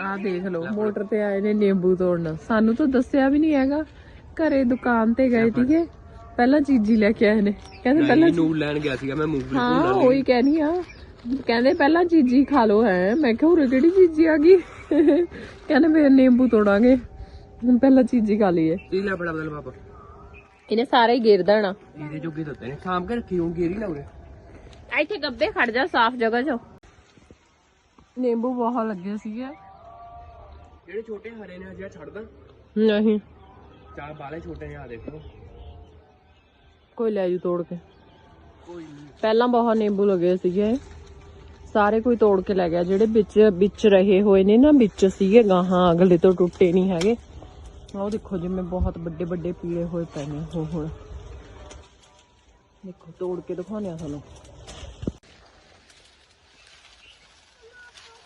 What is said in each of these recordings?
ਆ ਦੇਖ ਲਓ ਮੋਟਰ ਤੇ ਆਏ ਨੇ ਨਿੰਬੂ ਤੋੜਨ। ਸਾਨੂੰ ਤਾਂ ਦੱਸਿਆ ਵੀ ਨਹੀਂ ਹੈਗਾ ਘਰੇ ਦੁਕਾਨ ਤੇ ਗਏ ਸੀਗੇ ਪਹਿਲਾਂ ਚੀਜ਼ੀ ਲੈ ਕੇ ਆਏ ਨੇ। ਕਹਿੰਦੇ ਪਹਿਲਾਂ ਨੂਲ ਲੈਣ ਗਿਆ ਸੀਗਾ ਮੈਂ ਮੂੰਗਫਲੀ ਹਾਂ ਉਹੀ ਕਹਿਨੀ ਆ। ਕਹਿੰਦੇ ਪਹਿਲਾਂ ਚੀਜ਼ੀ ਖਾ ਲੋ ਹੈ। ਮੈਂ ਕਿਹਾ ਉਰੇ ਕਿਹੜੀ ਚੀਜ਼ੀ ਆ ਗਈ? ਕਹਿੰਦੇ ਮੈਂ ਨਿੰਬੂ ਤੋੜਾਂਗੇ। ਹੁਣ ਪਹਿਲਾਂ ਚੀਜ਼ੀ ਖਾ ਲਈਏ। ਇਹ ਲੈ ਬੜਾ ਬਦਲ ਪਾਪਾ। ਇਹਨੇ ਸਾਰਾ ਹੀ ਗੇਰ ਦੇਣਾ ਇਹਦੇ ਜੋਗੇ ਦਿੱਤੇ ਨੇ। ਸਾਂਭ ਕੇ ਰੱਖੀ ਹੋਂ ਗੇਰੀ ਨਾ ਉਰੇ? ਇੱਥੇ ਗੱਬੇ ਖੜ ਜਾ ਸਾਫ਼ ਜਗ੍ਹਾ 'ਚ। ਨਿੰਬੂ ਬਹੁਤ ਲੱਗੇ ਸੀਗੇ। ਜਿਹੜੇ ਛੋਟੇ ਹਰੇ ਨੇ ਅਜੇ ਛੱਡਦਾ ਨਹੀਂ। ਚਾਰ ਬਾਲੇ ਛੋਟੇ ਨੇ ਆ ਦੇਖੋ ਕੋਈ ਲੈ ਜੂ ਤੋੜ ਕੇ। ਕੋਈ ਨਹੀਂ ਪਹਿਲਾਂ ਬਹੁਤ ਨਿੰਬੂ ਲੱਗੇ ਸੀਗੇ। ਸਾਰੇ ਕੋਈ ਤੋੜ ਕੇ ਲੈ ਗਿਆ। ਜਿਹੜੇ ਵਿੱਚ ਵਿੱਚ ਰਹੇ ਹੋਏ ਨੇ ਨਾ ਵਿੱਚ ਸੀਗੇ ਗਾਹਾਂ ਅਗਲੇ ਤੋਂ ਟੁੱਟੇ ਨਹੀਂ ਹੈਗੇ। ਆਹ ਦੇਖੋ ਜਿਵੇਂ ਬਹੁਤ ਵੱਡੇ ਵੱਡੇ ਪੀਲੇ ਹੋਏ ਪਏ ਨੇ ਉਹ ਹੁਣ ਦੇਖੋ ਤੋੜ ਕੇ ਦਿਖਾਉਂਦੇ ਆ ਤੁਹਾਨੂੰ।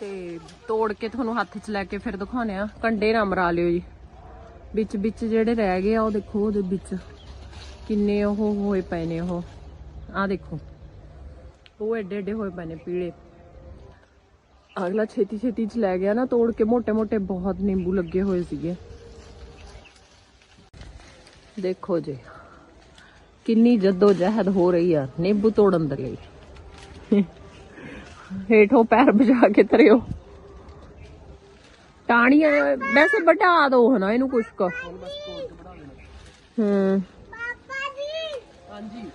ਤੇ ਤੋੜ ਕੇ ਤੁਹਾਨੂੰ ਹੱਥ 'ਚ ਲੈ ਕੇ ਫਿਰ ਦਿਖਾਉਣੇ ਆ ਕੰਡੇ ਨਾ ਮਰਾ ਲਿਓ ਜੀ। ਵਿੱਚ ਵਿੱਚ ਜਿਹੜੇ ਰਹਿ ਗਏ ਆ, ਉਹ ਦੇਖੋ, ਉਹਦੇ ਵਿੱਚ ਕਿੰਨੇ ਉਹ ਹੋਏ ਪਏ ਨੇ ਉਹ। ਆ ਦੇਖੋ। ਉਹ ਐਡੇ ਐਡੇ ਹੋਏ ਪਏ ਨੇ ਪੀਲੇ। ਅਗਲਾ ਛੇਤੀ ਛੇਤੀ 'ਚ ਲੈ ਗਿਆ ਨਾ, ਤੋੜ ਕੇ ਮੋਟੇ ਮੋਟੇ ਬਹੁਤ ਨਿੰਬੂ ਲੱਗੇ ਹੋਏ ਸੀਗੇ। ਦੇਖੋ ਜੀ। ਕਿੰਨੀ ਜਦੋਜਹਿਦ ਹੋ ਰਹੀ ਆ ਨਿੰਬੂ ਤੋੜਨ ਦੇ ਲਈ। ਹੇਠੋਂ ਪੈਰ ਬਜਾ ਕੇ ਤਰਿਓ। ਟਾਣੀਆਂ ਵੈਸੇ ਬਟਾ ਦੋ ਹਨਾ, ਇਹਨੂੰ ਕੁਛ ਕੁ। ਹੁਣ ਹੂੰ। ਪਾਪਾ ਜੀ ਹਾਂਜੀ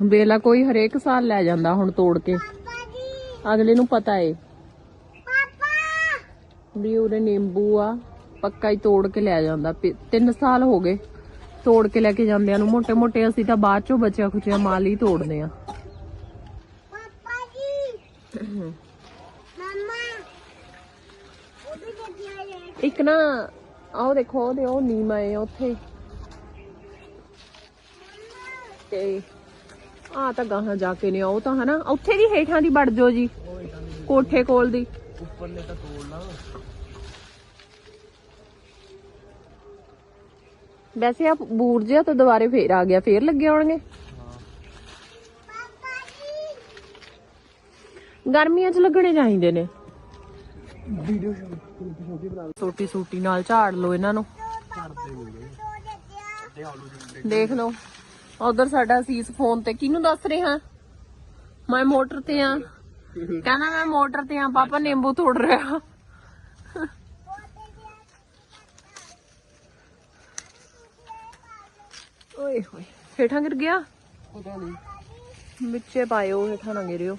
ਉਹ ਕੋਈ ਹਰੇਕ ਸਾਲ ਲੈ ਜਾਂਦਾ ਹੁਣ ਤੋੜ ਕੇ। ਅਗਲੇ ਨੂੰ ਪਤਾ ਏ। ਪਾਪਾ ਵੀ ਉਹਦੇ ਨਿੰਬੂ ਆ, ਪੱਕਾ ਹੀ ਤੋੜ ਕੇ ਲੈ ਜਾਂਦਾ। 3 ਸਾਲ ਹੋ ਗਏ। ਤੋੜ ਕੇ ਲੈ ਕੇ ਜਾਂਦੇ ਆ ਨੂੰ ਮੋٹے ਮੋٹے ਅਸੀਂ ਤਾਂ ਬਾਅਦ ਚੋਂ ਬਚਿਆ ਖੁਚਿਆ ਮਾਲ ਹੀ ਤੋੜਦੇ ਆ। ਇੱਕ ਨਾ ਆਓ ਦੇਖੋ ਉਹਦੇ ਉਹ ਨੀਮ ਆਏ ਉੱਥੇ। ਤੇ ਆ ਤਾਂ ਗਾਹਾਂ ਜਾ ਕੇ ਨੇ ਉਹ ਹਨਾ ਉੱਥੇ ਦੀ ਹੇਠਾਂ ਦੀ ਵੜ ਜਾਓ ਜੀ ਕੋਠੇ ਕੋਲ ਦੀ। ਉੱਪਰਲੇ ਤਾਂ ਤੋੜ ਵੈਸੇ ਆ ਬੂਰ ਜਿਹਾ ਤਾਂ ਦੁਬਾਰੇ ਫੇਰ ਆ ਗਿਆ, ਫੇਰ ਲੱਗੇ ਹੋਣਗੇ ਗਰਮੀਆਂ 'ਚ ਲੱਗਣੇ ਚਾਹੀਦੇ ਨੇ। ਵੀਡੀਓ ਛੋਟੀ ਛੋਟੀ ਨਾਲ ਝਾੜ ਲਓ ਇਹਨਾਂ ਨੂੰ। ਦੇਖ ਲਓ। ਉਧਰ ਸਾਡਾ ਸੀਸ ਫੋਨ ਤੇ ਕਿਹਨੂੰ ਦੱਸ ਰਿਹਾ? ਮੈਂ ਮੋਟਰ ਤੇ ਆ। ਕਹਿੰਦਾ ਮੈਂ ਮੋਟਰ ਤੇ ਆ, ਪਾਪਾ ਨਿੰਬੂ ਤੋੜ ਰਿਹਾ। ਓਏ ਹੋਏ ਹੇਠਾਂ ਗਿਰ ਗਿਆ? ਪਤਾ ਨਹੀਂ। ਵਿੱਚੇ ਪਾਇਓ ਹੇਠਾਂ ਨਾ ਗਿਰਿਓ।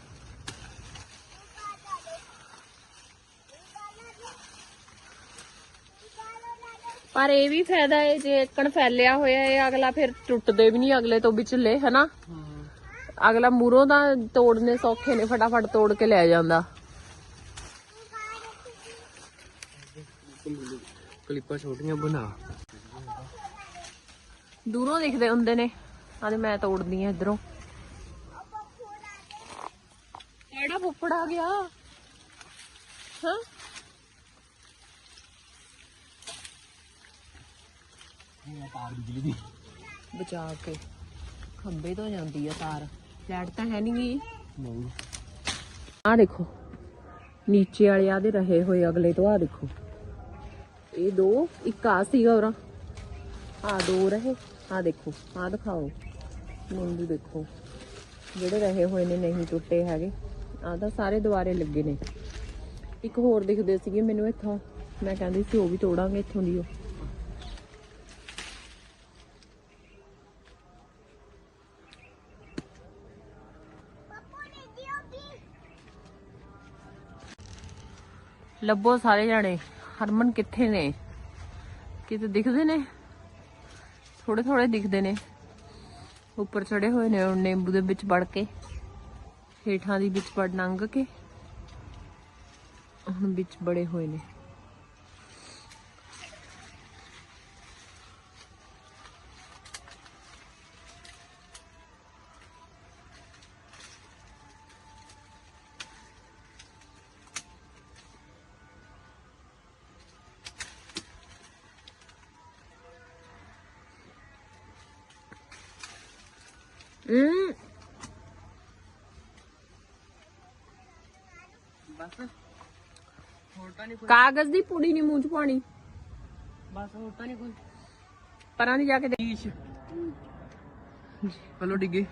ਪਰ ਇਹ ਵੀ ਫਾਇਦਾ ਹੈ ਜੇ ਇੱਕਣ ਫੈਲਿਆ ਹੋਇਆ ਹੈ ਅਗਲਾ ਫਿਰ ਟੁੱਟਦੇ ਵੀ ਨਹੀਂ ਅਗਲੇ ਤੋਂ ਵਿਚਲੇ ਹਨਾ? ਅਗਲਾ ਮੂਰੋਂ ਦਾ ਤੋੜਨੇ ਸੌਖੇ ਨੇ ਫਟਾਫਟ ਤੋੜ ਕੇ ਲੈ ਜਾਂਦਾ। ਕਲਿੱਪਾਂ ਛੋਟੀਆਂ ਬਣਾ। ਦੂਰੋਂ ਦਿਖਦੇ ਹੁੰਦੇ ਨੇ। ਆਦੇ ਮੈਂ ਤੋੜਦੀ ਆ ਇਧਰੋਂ। ਕਿਹੜਾ ਫੁੱਫੜ ਆ ਗਿਆ? ਹਾਂ? ਤਾਰ ਬਿਜਲੀ ਦੀ। ਬਚਾ ਕੇ। ਖੰਬੇ ਤੋਂ ਜਾਂਦੀ ਆ ਤਾਰ। ਲੈਟ ਤਾਂ ਹੈ ਨਹੀਂ ਗਈ ਨਹੀਂ। ਆ ਦੇਖੋ। ਨੀਚੇ ਵਾਲੇ ਆਦੇ ਰਹੇ ਹੋਏ ਅਗਲੇ ਤੋਂ। ਆ ਦੇਖੋ। ਇਹ ਦੋ ਇੱਕ ਆ ਸੀਗਾ ਔਰ ਆ ਦੋ ਰਹੇ। ਆ ਦੇਖੋ ਆ ਦਿਖਾਓ। ਨਿੰਬੂ ਦੇਖੋ। ਜਿਹੜੇ ਰਹੇ ਹੋਏ ਨੇ, ਨਹੀਂ ਟੁੱਟੇ ਹੈਗੇ। ਆ ਤਾਂ ਸਾਰੇ ਦੁਆਰੇ ਲੱਗੇ ਨੇ। ਇੱਕ ਹੋਰ ਦਿਖਦੇ ਸੀਗੇ ਮੈਨੂੰ ਇੱਥੋਂ। ਮੈਂ ਕਹਿੰਦੀ ਸੀ ਉਹ ਵੀ ਤੋੜਾਂਗੇ ਇੱਥੋਂ ਦੀ ਉਹ। ਲੱਭੋ ਸਾਰੇ ਜਾਣੇ। ਹਰਮਨ ਕਿੱਥੇ ਨੇ? ਕਿਤੇ ਦਿਖਦੇ ਨੇ? ਥੋੜੇ ਥੋੜੇ ਦਿਖਦੇ ਨੇ। ਉੱਪਰ ਚੜੇ ਹੋਏ ਨੇ ਉਹ ਨਿੰਬੂ ਦੇ ਵਿੱਚ ਵੜ ਕੇ, ਹੇਠਾਂ ਦੀ ਵਿੱਚ ਵੜ ਲੰਘ ਕੇ, ਹੁਣ ਵਿੱਚ ਬੜੇ ਹੋਏ ਨੇ। ਹਮ ਬਸ। ਹੋਰ ਤਾਂ ਨਹੀਂ ਕੋਈ। ਕਾਗਜ਼ ਦੀ ਪੁੜੀ ਨਹੀਂ ਮੂੰਹ ਚ ਪਾਣੀ ਬਸ ਹੋਰ ਤਾਂ ਨਹੀਂ ਕੋਈ। ਪਰਾਂ ਦੀ ਜਾ ਕੇ ਦੇਖ। ਈਸ਼ ਪਲੋ ਡਿੱਗੇ।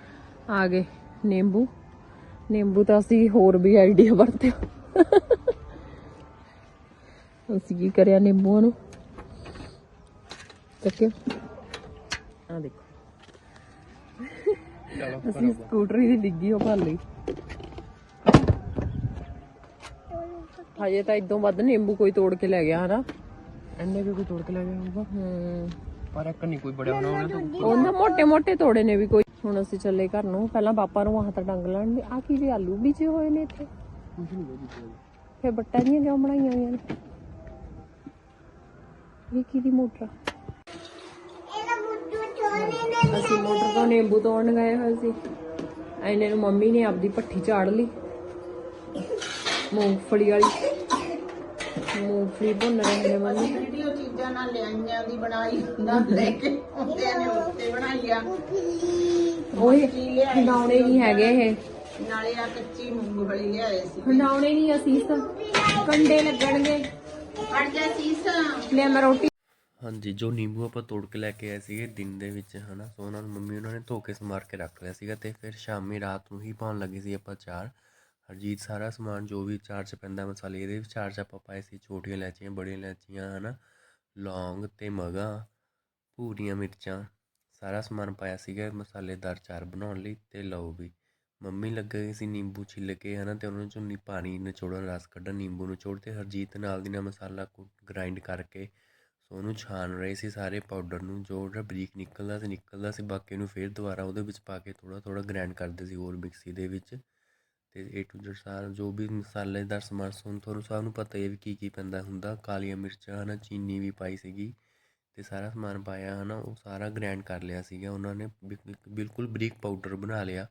ਆ ਗਏ ਨਿੰਬੂ। ਨਿੰਬੂ ਤਾਂ ਅਸੀਂ ਹੋਰ ਵੀ ਆਈਡੀਆ ਵਰਤਿਆ। ਅਸੀਂ ਕੀ ਕਰਿਆ ਨਿੰਬੂਆਂ ਨੂੰ? ਚੱਕਿਓ। ਆ ਦੇਖੋ। ਅਸੀਂ ਸਕੂਟਰੀ ਦੀ ਡਿੱਗੀ ਉਹ ਭਰ ਲਈ ਤਾਂ ਇਦੋਂ ਵੱਧ ਨਿੰਬੂ ਕੋਈ ਤੋੜ ਕੇ ਲੈ ਗਿਆ ਹਨਾ। ਐਨੇ ਕੋਈ ਤੋੜ ਕੇ ਲੈ ਗਿਆ ਹੋਊਗਾ? ਪਰ ਇੱਕ ਨਹੀਂ ਕੋਈ ਬੜਿਆ ਹੋਣਾ ਉਹਨਾਂ ਤੋਂ ਉਹਨਾਂ ਮੋٹے ਮੋٹے ਤੋੜੇ ਨੇ ਵੀ ਕੋਈ। ਹੁਣ ਅਸੀਂ ਚੱਲੇ ਘਰ ਨੂੰ ਪਹਿਲਾਂ ਬਾਪਾ ਨੂੰ ਆਹ ਤਾਂ ਡੰਗ ਲੈਣ ਦੇ। ਆ ਕੀ ਜੇ ਆਲੂ ਬੀਜੇ ਹੋਏ ਨੇ ਇੱਥੇ? ਫੇ ਬੱਟਾ ਦੀਆਂ ਕਿਉਂ ਬਣਾਈਆਂ ਹੋਈਆਂ ਨੇ? ਇਹ ਕੀ ਦੀ ਮੋਟਰ ਇਹਦਾ ਮੁੱਢੂ ਚੋਲੇ ਅਸੀਂ ਮੋਟਰ ਤੋਂ ਨਿੰਬੂ ਤੋੜਨ ਗਏ ਹੋਏ ਸੀ। ਐਨੇ ਨੂੰ ਮੰਮੀ ਨੇ ਆਪਦੀ ਭੱਠੀ ਝਾੜ ਲਈ। ਮੂੰਗਫਲੀ ਵਾਲੀ। ਮੂੰਗਫਲੀ ਭੁੰਨ ਰਹੇ ਨੇ ਮੰਮੀ। ਵੀਡੀਓ ਚੀਜ਼ਾਂ ਨਾਲ ਲਿਆਈਆਂ ਦੀ ਬਣਾਈ ਨਾ ਲੈ ਕੇ ਹੁੰਦੇ ਨੇ ਉੱਤੇ ਬਣਾਈਆ। ਓਏ ਖੰਡਾਉਣੇ ਨਹੀਂ ਹੈਗੇ ਇਹ। ਨਾਲੇ ਆ ਕੱਚੀ ਮੂੰਗਫਲੀ ਲਿਆਏ ਸੀ। ਖੰਡਾਉਣੇ ਨਹੀਂ ਅਸੀਂ ਕੰਡੇ ਲੱਗਣਗੇ। ਹਟ ਜਾ ਸੀਸਾ। ਲੈ ਮੈਂ ਰੋਟੀ ਹਾਂਜੀ, ਜੋ ਨਿੰਬੂ ਆਪਾਂ ਤੋੜ ਕੇ ਲੈ ਕੇ ਆਏ ਸੀਗੇ ਦਿਨ ਦੇ ਵਿੱਚ, ਹਨਾ, ਸੋ ਉਹਨਾਂ ਨੂੰ ਮੰਮੀ ਉਹਨਾਂ ਨੇ ਧੋ ਕੇ ਸਮਾਰ ਕੇ ਰੱਖ ਲਿਆ ਸੀਗਾ ਤੇ ਫਿਰ ਸ਼ਾਮੀ ਰਾਤ ਨੂੰ ਹੀ ਪਾਉਣ ਲੱਗੇ ਸੀ ਆਪਾਂ ਚਾਰ ਹਰਜੀਤ ਸਾਰਾ ਸਮਾਨ ਜੋ ਵੀ ਚਾਰ ਚ ਪੈਂਦਾ ਮਸਾਲੇ, ਇਹਦੇ ਵਿੱਚ ਚਾਰ ਚ ਆਪਾਂ ਪਾਏ ਸੀ ਛੋਟੀਆਂ ਇਲਾਚੀਆਂ, ਬੜੀਆਂ ਇਲਾਚੀਆਂ, ਹਨਾ, ਲੌਂਗ ਤੇ ਮਗਾ, ਭੂਰੀਆਂ ਮਿਰਚਾਂ, ਸਾਰਾ ਸਮਾਨ ਪਾਇਆ ਸੀਗਾ ਮਸਾਲੇਦਾਰ ਚਾਰ ਬਣਾਉਣ ਲਈ ਤੇ ਲਓ ਵੀ, ਮੰਮੀ ਲੱਗੇ ਸੀ ਨਿੰਬੂ ਛਿੱਲ ਕੇ, ਹਨਾ, ਤੇ ਉਹਨਾਂ ਚੋਂ ਨੀ ਪਾਣੀ ਨਿਚੋੜਨ ਰਸ ਕੱਢਣ, ਨਿੰਬੂ ਨੂੰ ਨਿਚੋੜ ਤੇ ਹਰਜੀਤ ਨਾਲ ਦੀ ਨਾਲ ਮਸਾਲਾ ਗ੍ਰਾਈਂਡ ਕਰਕੇ ਸੋ ਉਹਨੂੰ ਛਾਣ ਰਹੇ ਸੀ ਸਾਰੇ ਪਾਊਡਰ ਨੂੰ, ਜੋ ਜਿਹੜਾ ਬਰੀਕ ਨਿਕਲਦਾ ਸੀ ਨਿਕਲਦਾ ਸੀ, ਬਾਕੀ ਨੂੰ ਫਿਰ ਦੁਬਾਰਾ ਉਹਦੇ ਵਿੱਚ ਪਾ ਕੇ ਥੋੜਾ ਥੋੜਾ ਗ੍ਰਾਈਂਡ ਕਰਦੇ ਸੀ ਹੋਰ ਮਿਕਸੀ ਦੇ ਵਿੱਚ। ਤੇ ਏ ਟੂ ਜ਼ੈਡ ਸਾਰਾ ਜੋ ਵੀ ਮਸਾਲੇਦਾਰ ਸਮਾਨ ਸੁਣ ਤੁਹਾਨੂੰ ਸਭ ਨੂੰ ਪਤਾ ਹੀ ਹੈ ਵੀ ਕੀ ਕੀ ਪੈਂਦਾ ਹੁੰਦਾ। ਕਾਲੀਆਂ ਮਿਰਚਾਂ ਹਨਾ, ਚੀਨੀ ਵੀ ਪਾਈ ਸੀਗੀ। ਤੇ ਸਾਰਾ ਸਮਾਨ ਪਾਇਆ ਹਨਾ, ਉਹ ਸਾਰਾ ਗ੍ਰਾਈਂਡ ਕਰ ਲਿਆ ਸੀਗਾ। ਉਹਨਾਂ ਨੇ ਬਿਲ- ਬਿਲਕੁਲ ਬਰੀਕ ਪਾਊਡਰ ਬਣਾ ਲਿਆ।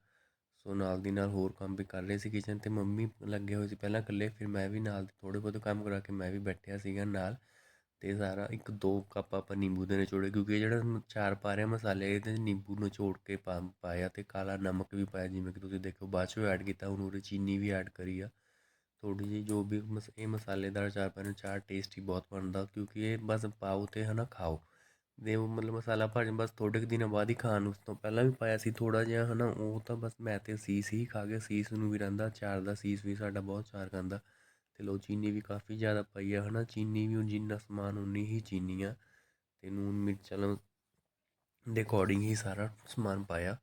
ਸੋ ਨਾਲ ਦੀ ਨਾਲ ਹੋਰ ਕੰਮ ਵੀ ਕਰ ਰਹੇ ਸੀ ਕਿਚਨ ਤੇ ਮੰਮੀ ਲੱਗੇ ਹੋਏ ਸੀ ਪਹਿਲਾਂ ਇਕੱਲੇ, ਫਿਰ ਮੈਂ ਵੀ ਨਾਲ ਥੋੜੇ ਬਹੁਤ ਕੰਮ ਕਰਾ ਕੇ ਮੈਂ ਵੀ ਬੈਠਿਆ ਸੀਗਾ ਨਾਲ। ਅਤੇ ਸਾਰਾ ਇੱਕ ਦੋ ਕੱਪ ਆਪਾਂ ਨਿੰਬੂ ਦੇ ਨਿਚੋੜੇ, ਕਿਉਂਕਿ ਇਹ ਜਿਹੜਾ ਮ- ਚਾਰ ਪਾ ਰਿਹਾ ਮਸਾਲੇ ਇਹਦੇ 'ਚ ਨਿੰਬੂ ਨਿਚੋੜ ਕੇ ਪਾ, ਪਾਇਆ ਅਤੇ ਕਾਲਾ ਨਮਕ ਵੀ ਪਾਇਆ, ਜਿਵੇਂ ਕਿ ਤੁਸੀਂ ਦੇਖੋ ਬਾਅਦ 'ਚੋਂ ਐਡ ਕੀਤਾ, ਹੁਣ ਉਹਦੇ ਚੀਨੀ ਵੀ ਐਡ ਕਰੀ ਆ। ਥੋੜ੍ਹੀ ਜਿਹੀ ਜੋ ਵੀ ਮਸ- ਇਹ ਮਸਾਲੇਦਾਰ ਚਾਰ ਪਾਇਆ ਚਾਰ ਟੇਸਟੀ ਬਹੁਤ ਬਣਦਾ, ਕਿਉਂਕਿ ਇਹ ਬਸ ਪਾਓ ਤੇ ਹਨਾ ਖਾਓ। ਦੇ ਉਹ ਮਤਲਬ ਮਸਾਲਾ ਭਾਜਨ ਬਸ ਥੋੜੇ ਕੁ ਦਿਨਾਂ ਬਾਅਦ ਹੀ ਖਾਣ, ਉਸ ਤੋਂ ਪਹਿਲਾਂ ਵੀ ਪਾਇਆ ਸੀ ਥੋੜਾ ਜਿਹਾ, ਹਨਾ, ਉਹ ਤਾਂ ਬਸ ਮੈਂ ਤੇ ਸੀਸ ਹੀ ਖਾ ਗਿਆ, ਸੀਸ ਨੂੰ ਵੀ ਰਹਿੰਦਾ, ਚਾਰ ਦਾ ਸੀਸ ਵੀ ਸਾਡਾ ਬਹੁਤ ਚਾਰ ਖਾਂਦਾ। ਅਤੇ ਲਓ ਚੀਨੀ ਵੀ ਕਾਫੀ ਜ਼ਿਆਦਾ ਪਾਈ ਆ ਹੈ ਨਾ ਚੀਨੀ ਵੀ ਹੁਣ ਜਿੰਨਾ ਸਮਾਨ ਉਨੀ ਹੀ ਚੀਨੀ ਆ। ਅਤੇ ਨੂਨ ਮਿਰਚਾਂ ਲ- ਦੇ ਅਕੋਰਡਿੰਗ ਹੀ ਸਾਰਾ ਸਮਾਨ ਪਾਇਆ।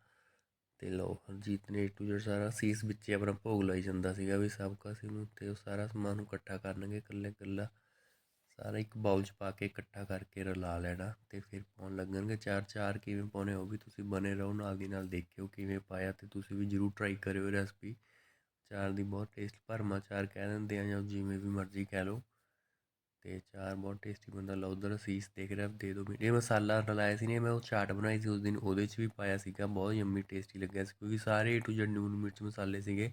ਤੇ ਲਓ ਹਰਜੀਤ ਨੇ ਟੂ ਜਿਹੜਾ ਸਾਰਾ ਸੀਸ ਵਿੱਚ ਆਪਣਾ ਭੋਗ ਲਾਈ ਜਾਂਦਾ ਸੀਗਾ ਵੀ ਸਭ ਕਾਸੇ ਨੂੰ ਤੇ ਉਹ ਸਾਰਾ ਸਮਾਨ ਨੂੰ ਇਕੱਠਾ ਕਰਨਗੇ ਇਕੱਲੇ ਇਕੱਲਾ। ਸਾਰਾ ਇੱਕ ਬਾਉਲ 'ਚ ਪਾ ਕੇ ਇਕੱਠਾ ਕਰਕੇ ਰਲਾ ਲੈਣਾ ਤੇ ਫਿਰ ਪਾਉਣ ਲੱਗਣਗੇ। ਚਾਰ ਚਾਰ ਕਿਵੇਂ ਪਾਉਣੇ ਉਹ ਵੀ ਤੁਸੀਂ ਬਨੇ ਰਹੋ, ਨਾਲ ਦੀ ਨਾਲ ਦੇਖਿਓ ਕਿਵੇਂ ਪਾਇਆ ਤੇ ਤੁਸੀਂ ਵੀ ਜਰੂਰ ਟਰਾਈ ਕਰਿਓ ਰੈਸਪੀ ਚਾਰ ਦੀ ਬਹੁਤ ਟੇਸਟ ਭਰਮਾ ਚਾਰ ਕਹਿ ਦਿੰਦੇ ਆ ਜਾਂ ਜਿਵੇਂ ਵੀ ਮਰਜ਼ੀ ਕਹਿ ਲਓ। ਤੇ ਚਾਰ ਬਹੁਤ ਟੇਸਟੀ ਬੰਦਾ ਲਓ ਉਧਰ ਸੀਸ ਦੇਖ ਰਿਹਾ ਦੇ ਦੋ ਮਿੰਟ। ਇਹ ਮਸਾਲਾ ਰਲਾਇਆ ਸੀ ਨੇ ਮੈਂ ਉਹ ਚਾਟ ਬਣਾਈ ਸੀ ਉਸ ਦਿਨ ਉਹਦੇ 'ਚ ਵੀ ਪਾਇਆ ਸੀਗਾ ਬਹੁਤ ਯੰਮੀ ਟੇਸਟੀ ਲੱਗਿਆ ਸੀ ਕਿਉਂਕਿ ਸਾਰੇ ਏ ਟੂ ਜ਼ੈਡ ਨੂਨ ਮਿਰਚ ਮਸਾਲੇ ਸੀਗੇ।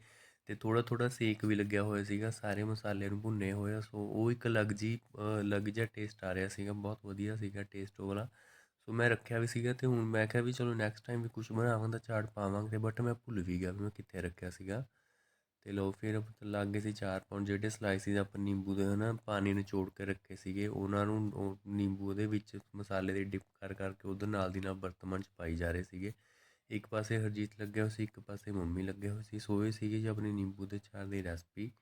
ਤੇ ਥੋੜਾ ਥੋੜਾ ਸੇਕ ਵੀ ਲੱਗਿਆ ਹੋਇਆ ਸੀਗਾ ਸਾਰੇ ਮਸਾਲੇ ਨੂੰ ਭੁੰਨੇ ਹੋਏ ਆ, ਸੋ ਉਹ ਇੱਕ ਅਲੱਗ ਜੀ ਅਲੱਗ ਜਿਹਾ ਟੇਸਟ ਆ ਰਿਹਾ ਸੀਗਾ ਬਹੁਤ ਵਧੀਆ ਸੀਗਾ ਟੇਸਟ ਉਹ ਵਾਲਾ। ਸੋ ਮੈਂ ਰੱਖਿਆ ਵੀ ਸੀਗਾ ਤੇ ਹੁਣ ਮੈਂ ਕਿਹਾ ਵੀ ਚਲੋ ਨੈਕਸਟ ਟਾਈਮ ਵੀ ਕੁਝ ਬਣਾਵਾਂਗਾ ਤਾਂ ਚਾਟ ਪਾਵਾਂਗੇ ਬਟ ਮੈਂ ਭੁੱਲ ਵੀ ਗਿਆ ਵੀ ਮੈਂ ਕਿੱਥੇ ਰੱਖਿਆ ਸੀਗਾ। ਤੇ ਲਓ ਫਿਰ ਲੱਗੇ ਸੀ ਚਾਰ ਪਾਉਣ ਜਿਹੜੇ ਸਲਾਈਸਿਸ ਆਪਾਂ ਨਿੰਬੂ ਦੇ ਹਨਾ ਪਾਣੀ ਨਿਚੋੜ ਕੇ ਰੱਖੇ ਸੀਗੇ, ਉਹਨਾਂ ਨੂੰ ਉਹ ਨਿੰਬੂ ਉਹਦੇ ਵਿੱਚ ਮਸਾਲੇ ਦੇ ਡਿਪ ਕਰ ਕਰਕੇ ਉਹਦੇ ਨਾਲ ਦੀ ਨਾਲ ਵਰਤਮਾਨ 'ਚ ਪਾਈ ਜਾ ਰਹੇ ਸੀਗੇ। ਇੱਕ ਪਾਸੇ ਹਰਜੀਤ ਲੱਗਿਆ ਹੋਇਆ ਸੀ, ਇੱਕ ਪਾਸੇ ਮੰਮੀ ਲੱਗੇ ਹੋਏ ਸੀ, ਸੋਏ ਸੀਗੇ ਜੀ ਆਪਣੀ ਨਿੰਬੂ ਦੇ ਚਾਰ ਦੀ ਰੈਸਪੀ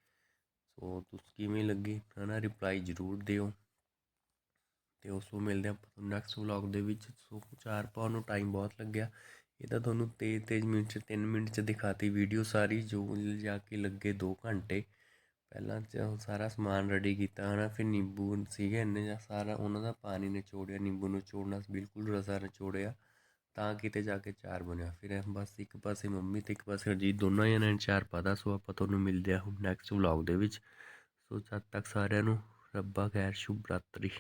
ਸੋ ਤੁਸੀਂ ਕਿਵੇਂ ਲੱਗੀ ਹਨਾ ਰਿਪਲਾਈ ਜ਼ਰੂਰ ਦਿਓ। ਤੇ ਉਸ ਨੂੰ ਮਿਲਦੇ ਆਪਾਂ ਨੈਕਸਟ ਵਲੌਗ ਦੇ ਵਿੱਚ। ਸੋ ਚਾਰ ਪਾਉਣ ਨੂੰ ਟਾਈਮ ਬਹੁਤ ਲੱਗਿਆ। ਇਹ ਤਾਂ ਤੁਹਾਨੂੰ ਤੇਜ਼ ਤੇਜ਼ ਮਿੰਟ 'ਚ, ਤਿੰਨ ਮਿੰਟ 'ਚ ਦਿਖਾਤੀ ਵੀਡੀਓ ਸਾਰੀ, ਜੋ ਜਾ ਕੇ ਲੱਗੇ 2 ਘੰਟੇ। ਪਹਿਲਾਂ ਚ ਸਾਰਾ ਸਮਾਨ ਰੈਡੀ ਕੀਤਾ, ਹਨਾ, ਫਿਰ ਨਿੰਬੂ ਸੀਗੇ ਇੰਨੇ ਜਾਂ ਸਾਰਾ, ਉਹਨਾਂ ਦਾ ਪਾਣੀ ਨਿਚੋੜਿਆ, ਨਿੰਬੂ ਨੂੰ ਚੋੜਨਾ ਬਿਲਕੁਲ ਰਸਾ ਨਿਚੋੜਿਆ, ਤਾਂ ਕਿਤੇ ਜਾ ਕੇ ਚਾਰ ਬਣਿਆ। ਫਿਰ ਬਸ ਇੱਕ ਪਾਸੇ ਮੰਮੀ ਤੇ ਇੱਕ ਪਾਸੇ ਹਰਜੀਤ ਦੋਨਾਂ ਜਣਿਆਂ ਨੇ ਚਾਰ ਪਾਦਾ ਸੋ ਆਪਾਂ ਤੁਹਾਨੂੰ ਮਿਲਦੇ ਆ ਹੁਣ ਨੈਕਸਟ ਵਲੌਗ ਦੇ ਵਿੱਚ। ਸੋ ਜਦ ਤੱਕ ਸਾਰਿਆਂ ਨੂੰ ਰੱਬਾ ਖੈਰ, ਸ਼ੁਭ ਰਾਤਰੀ।